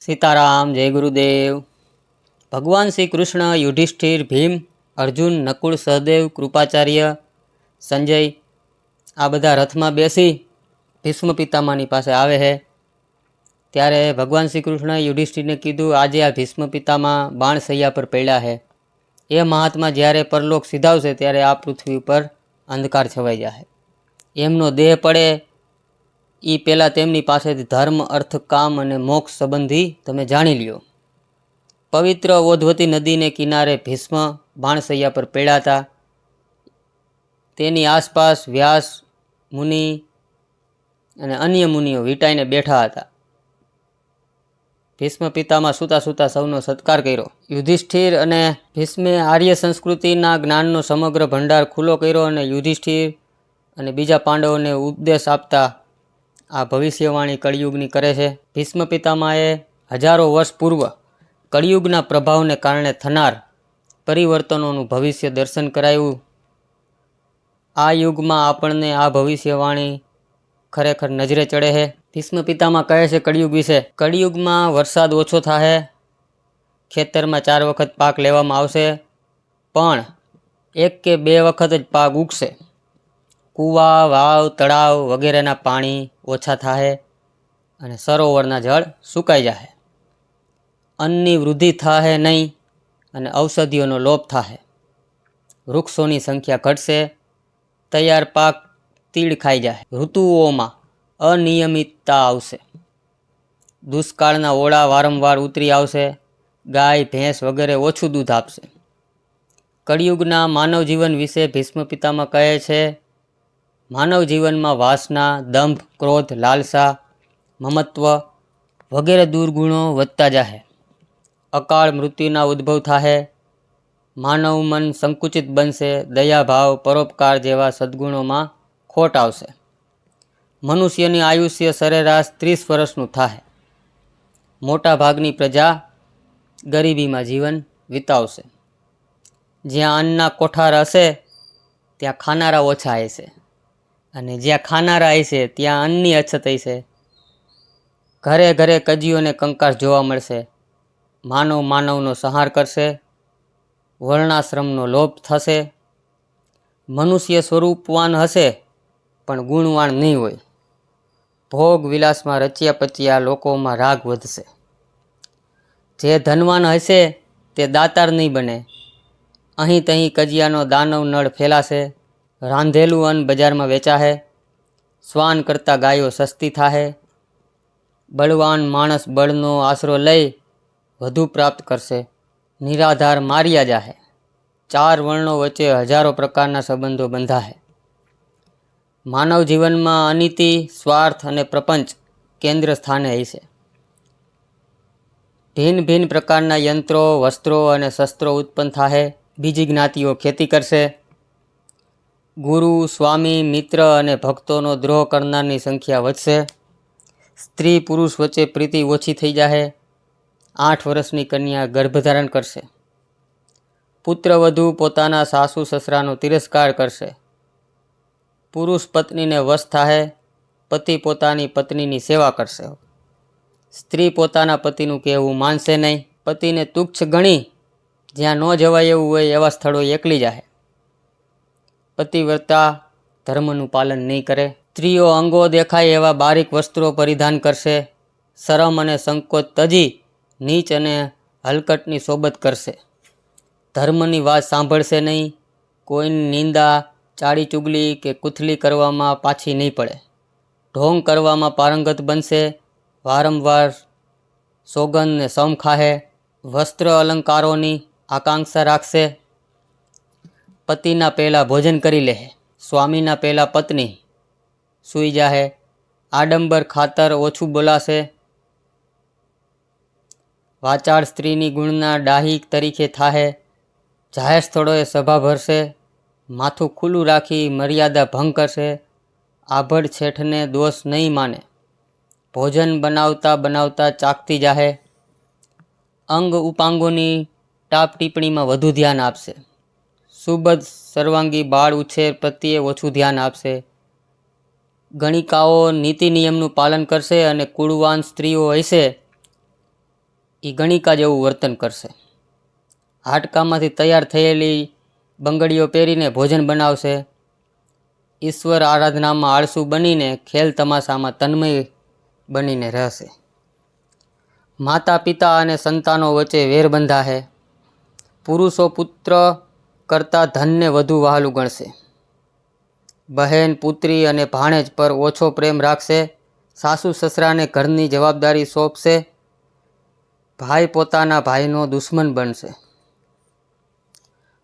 સીતારામ, જય ગુરુદેવ. ભગવાન શ્રી કૃષ્ણ યુધિષ્ઠિર, ભીમ, અર્જુન, નકુળ, સહદેવ, કૃપાચાર્ય, સંજય, આ બધા રથમાં બેસી ભીષ્મ પિતામાની પાસે આવે છે ત્યારે ભગવાન શ્રી કૃષ્ણ યુધિષ્ઠિરને કીધું, આજે આ ભીષ્મ પિતામાં બાણસૈયા પર પડ્યા છે એ મહાત્મા જ્યારે પરલોક સિધાવશે ત્યારે આ પૃથ્વી ઉપર અંધકાર છવાઈ જશે એમનો દેહ પડે એ પહેલાં તેમની પાસેથી ધર્મ, અર્થ, કામ અને મોક્ષ સંબંધી તમે જાણી લ્યો. પવિત્ર ઓધવતી નદીને કિનારે ભીષ્મ બાણસૈયા પર પીડાતા તેની આસપાસ વ્યાસ, મુનિ અને અન્ય મુનિઓ વીંટાઈને બેઠા હતા. ભીષ્મ પિતામાં સૂતા સૂતા સૌનો સત્કાર કર્યો. યુધિષ્ઠિર અને ભીષ્મે આર્ય સંસ્કૃતિના જ્ઞાનનો સમગ્ર ભંડાર ખુલ્લો કર્યો અને યુધિષ્ઠિર અને બીજા પાંડવોને ઉપદેશ આપતા આ ભવિષ્યવાણી કળિયુગની કરે છે. ભીષ્મ પિતામાએ હજારો વર્ષ પૂર્વ કળિયુગના પ્રભાવને કારણે થનાર પરિવર્તનોનું ભવિષ્ય દર્શન કરાયું. આ યુગમાં આપણને આ ભવિષ્યવાણી ખરેખર નજરે ચડે છે. ભીષ્મ પિતામાં કહે છે કળિયુગ વિશે, કળિયુગમાં વરસાદ ઓછો થાય ખેતરમાં ચાર વખત પાક લેવામાં આવશે, પણ એક કે બે વખત જ પાક ઉગશે. કૂવા, વાવ, તળાવ વગેરેના પાણી ઓછા થાય અને સરોવરના જળ સુકાઈ જાય અન્નની વૃદ્ધિ થાય નહીં અને ઔષધિઓનો લોપ થાય વૃક્ષોની સંખ્યા ઘટશે, તૈયાર પાક તીડ ખાઈ જાય ઋતુઓમાં અનિયમિતતા આવશે. દુષ્કાળના ઓળા વારંવાર ઉતરી આવશે, ગાય, ભેંસ વગેરે ઓછું દૂધ આપશે. કળિયુગના માનવ જીવન વિશે ભીષ્મ પિતામાં કહે છે માનવ જીવનમાં વાસના, દંભ, ક્રોધ, લાલસા, મમત્વ વગેરે દુર્ગુણો વધતા જાહે. અકાળ મૃત્યુના ઉદ્ભવ થાહે. માનવ મન સંકુચિત બનશે. દયાભાવ પરોપકાર જેવા સદ્ગુણોમાં ખોટ આવશે. મનુષ્યની આયુષ્ય સરેરાશ ત્રીસ વર્ષનું થાહે. મોટા ભાગની પ્રજા ગરીબીમાં જીવન વિતાવશે. જ્યાં અન્નના કોઠાર હશે, ત્યાં ખાનારા ઓછા હશે અને જ્યાં ખાનારા હશે ત્યાં અન્નની અછત હશે ઘરે ઘરે કજીઓને કંકાસ જોવા મળશે. માનવ માનવનો સંહાર કરશે. વર્ણાશ્રમનો લોપ થશે. મનુષ્ય સ્વરૂપવાન હશે, પણ ગુણવાન નહીં હોય. ભોગ વિલાસમાં રચ્યા પચ્યા લોકોમાં રાગ વધશે. જે ધનવાન હશે, તે દાતાર નહીં બને. અહીં તહીં કજિયાનો દાનવ નળ ફેલાશે. રાંધેલું અન્ન બજારમાં વેચાશે શ્વાન કરતાં ગાયો સસ્તી થાહે, બળવાન માણસ બળનો આશરો લઈ વધુ પ્રાપ્ત કરશે. નિરાધાર માર્યા જાહે. ચાર વર્ણો વચ્ચે હજારો પ્રકારના સંબંધો બંધાહે. માનવ જીવનમાં અનિતિ, સ્વાર્થ અને પ્રપંચ કેન્દ્ર સ્થાને હશે ભિન્ન ભિન્ન પ્રકારના યંત્રો, વસ્ત્રો અને શસ્ત્રો ઉત્પન્ન થાહે. બીજી જ્ઞાતિઓ ખેતી કરશે. ગુરુ, સ્વામી, મિત્ર અને ભક્તોનો દ્રોહ કરનારની સંખ્યા વધશે. સ્ત્રી, પુરુષ વચ્ચે પ્રીતિ ઓછી થઈ જાહે. આઠ વર્ષની કન્યા ગર્ભધારણ કરશે. પુત્રવધુ પોતાના સાસુ સસરાનો તિરસ્કાર કરશે. પુરુષ પત્નીને વશ થાહે. પતિ પોતાની પત્નીની સેવા કરશે. સ્ત્રી પોતાના પતિનું કહેવું માનશે નહીં. પતિને તુચ્છ ગણી. જ્યાં ન જવાય એવું હોય એવા સ્થળો એકલી જાહે. પતિવ્રતા ધર્મનું પાલન નહીં કરે. સ્ત્રીઓ અંગો દેખાય એવા બારીક વસ્ત્રો પરિધાન કરશે. શરમ અને સંકોચ તજી નીચ અને હલકટની સોબત કરશે. ધર્મની વાત સાંભળશે નહીં. કોઈની નિંદા ચાડી ચુગલી કે કુથલી કરવામાં પાછી નહીં પડે. ઢોંગ કરવામાં પારંગત બનશે. વારંવાર સોગંદને સમ ખાહે. વસ્ત્ર અલંકારોની આકાંક્ષા રાખશે. પતિના પહેલાં ભોજન કરી લે સ્વામીના પહેલાં પત્ની સૂઈ જાહે. આડંબર ખાતર ઓછું બોલાશે. વાચાળ સ્ત્રીની ગુણના ડાહી તરીકે થાહે. જાહેર સ્થળોએ સભા ભરશે. માથું ખુલ્લું રાખી મર્યાદા ભંગ કરશે. આભડ છેઠને દોષ નહીં માને. ભોજન બનાવતા બનાવતા ચાકતી જાહે. અંગ ઉપાંગોની ટાપ ટીપણીમાં વધુ ધ્યાન આપશે. સુબદ સર્વાંગી બાળ ઉછેર પ્રત્યે ઓછું ધ્યાન આપશે. ગણિકાઓ નીતિ નિયમનું પાલન કરશે અને કુળવાન સ્ત્રીઓ હશે. એ ગણિકા જેવું વર્તન કરશે. હાડકામાંથી તૈયાર થયેલી બંગડીઓ પહેરીને ભોજન બનાવશે. ઈશ્વર આરાધનામાં આળસુ બનીને ખેલ તમાશામાં તન્મય બનીને રહેશે. માતા પિતા અને સંતાનો વચ્ચે વેર બંધાશે પુરુષો પુત્ર કરતાં ધનને વધુ વહાલું ગણશે બહેન, પુત્રી અને ભાણેજ પર ઓછો પ્રેમ રાખશે. સાસુ સસરાને ઘરની જવાબદારી સોંપશે. ભાઈ પોતાના ભાઈનો દુશ્મન બનશે.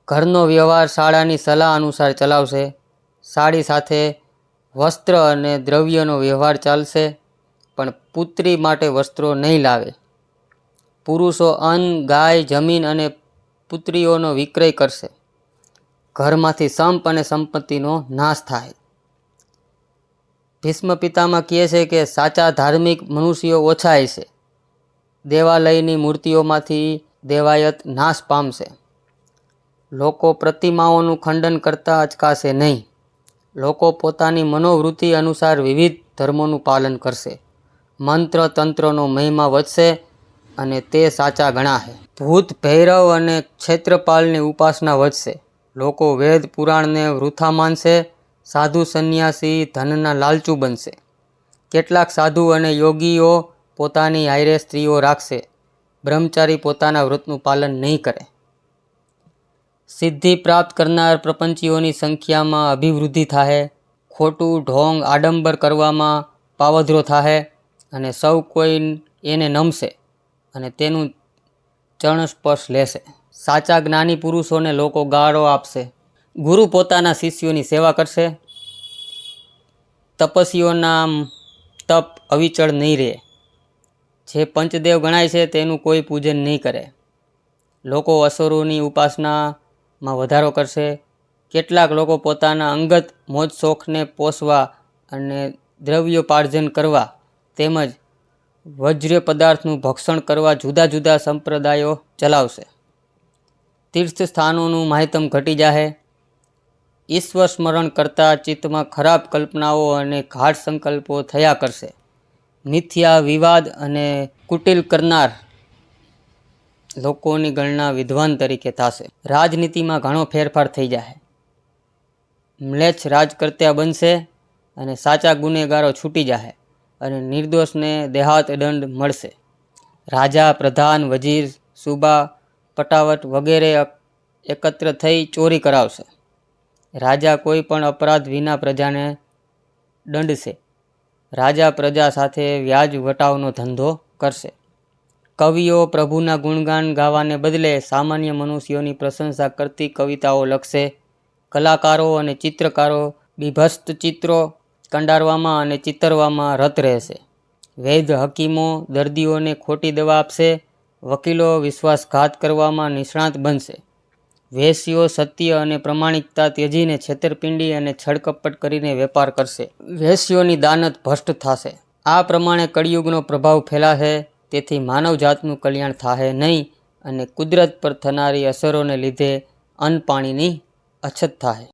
ઘરનો વ્યવહાર શાળાની સલાહ અનુસાર ચલાવશે. સાડી સાથે વસ્ત્ર અને દ્રવ્યનો વ્યવહાર ચાલશે, પણ પુત્રી માટે વસ્ત્રો નહીં લાવે. પુરુષો અન્ન, ગાય, જમીન અને પુત્રીઓનો વિક્રય કરશે. ઘરમાંથી સંપ અને સંપત્તિનો નાશ થાય. ભીષ્મ પિતામાં કહે છે કે સાચા ધાર્મિક મનુષ્યો ઓછાય છે. દેવાલયની મૂર્તિઓમાંથી દેવાયત નાશ પામશે. લોકો પ્રતિમાઓનું ખંડન કરતા અચકાશે નહીં. લોકો પોતાની મનોવૃત્તિ અનુસાર વિવિધ ધર્મોનું પાલન કરશે. મંત્ર તંત્રનો મહિમા વધશે અને તે સાચા ગણાશે. ભૂત, ભૈરવ અને ક્ષેત્રપાલની ઉપાસના વધશે. લોકો વેદ પુરાણને વૃથા માનશે, સાધુ સંન્યાસી ધનના લાલચુ બનશે. કેટલાક સાધુ અને યોગીઓ પોતાની આયરે સ્ત્રીઓ રાખશે. બ્રહ્મચારી પોતાના વ્રતનું પાલન નહીં કરે. સિદ્ધિ પ્રાપ્ત કરનાર પ્રપંચીઓની સંખ્યામાં અભિવૃદ્ધિ થાય ખોટું ઢોંગ આડંબર કરવામાં પાવધરો થાહે અને સૌ કોઈ એને નમશે અને તેનું ચરણ સ્પર્શ લેશે. સાચા જ્ઞાની પુરુષોને લોકો ગાળો આપશે. ગુરુ પોતાના શિષ્યોની સેવા કરશે. તપસ્વીઓના તપ અવિચળ નહીં રહે. જે પંચદેવ ગણાય છે તેનું કોઈ પૂજન નહીં કરે. લોકો અસુરોની ઉપાસનામાં વધારો કરશે. કેટલાક લોકો પોતાના અંગત મોજ શોખને પોષવા અને દ્રવ્યોપાર્જન કરવા તેમજ વજ્ર પદાર્થનું ભક્ષણ કરવા જુદા જુદા સંપ્રદાયો ચલાવશે. તીર્થ સ્થાનોનું માહિતમ ઘટી જાહે. ઈશ્વર સ્મરણ કરતાં ચિત્તમાં ખરાબ કલ્પનાઓ અને ઘાટ સંકલ્પો થયા કરશે. મિથ્યા વિવાદ અને કુટિલ કરનાર લોકોની ગણના વિદ્વાન તરીકે થશે. રાજનીતિમાં ઘણો ફેરફાર થઈ જાય મ્લેચ્છ રાજકર્તા બનશે અને સાચા ગુનેગારો છૂટી જાય અને નિર્દોષને દેહાત દંડ મળશે. રાજા, પ્રધાન વજીર સુબા પટાવટ વગેરે એકત્ર થઈ ચોરી કરાવશે. રાજા કોઈ પણ અપરાધ વિના પ્રજાને દંડશે. રાજા પ્રજા સાથે વ્યાજ વટાવનો ધંધો કરશે. કવિઓ પ્રભુના ગુણગાન ગાવાને બદલે સામાન્ય મનુષ્યોની પ્રશંસા કરતી કવિતાઓ લખશે. કલાકારો અને ચિત્રકારો બીભસ્ત ચિત્રો કંડારવામાં અને ચિતરવામાં રત રહેશે. વૈદ હકીમો દર્દીઓને ખોટી દવા આપશે. વકીલો વિશ્વાસઘાત કરવામાં નિષ્ણાત બનશે. વેશીઓ સત્ય અને પ્રમાણિકતા ત્યજીને છેતરપિંડી અને છળકપટ કરીને વેપાર કરશે. વેશીઓની દાનત ભ્રષ્ટ થશે. આ પ્રમાણે કળિયુગનો પ્રભાવ ફેલાશે તેથી માનવજાતનું કલ્યાણ થાહે નહીં અને કુદરત પર થનારી અસરોને લીધે અન્ન પાણીની અછત થાહે.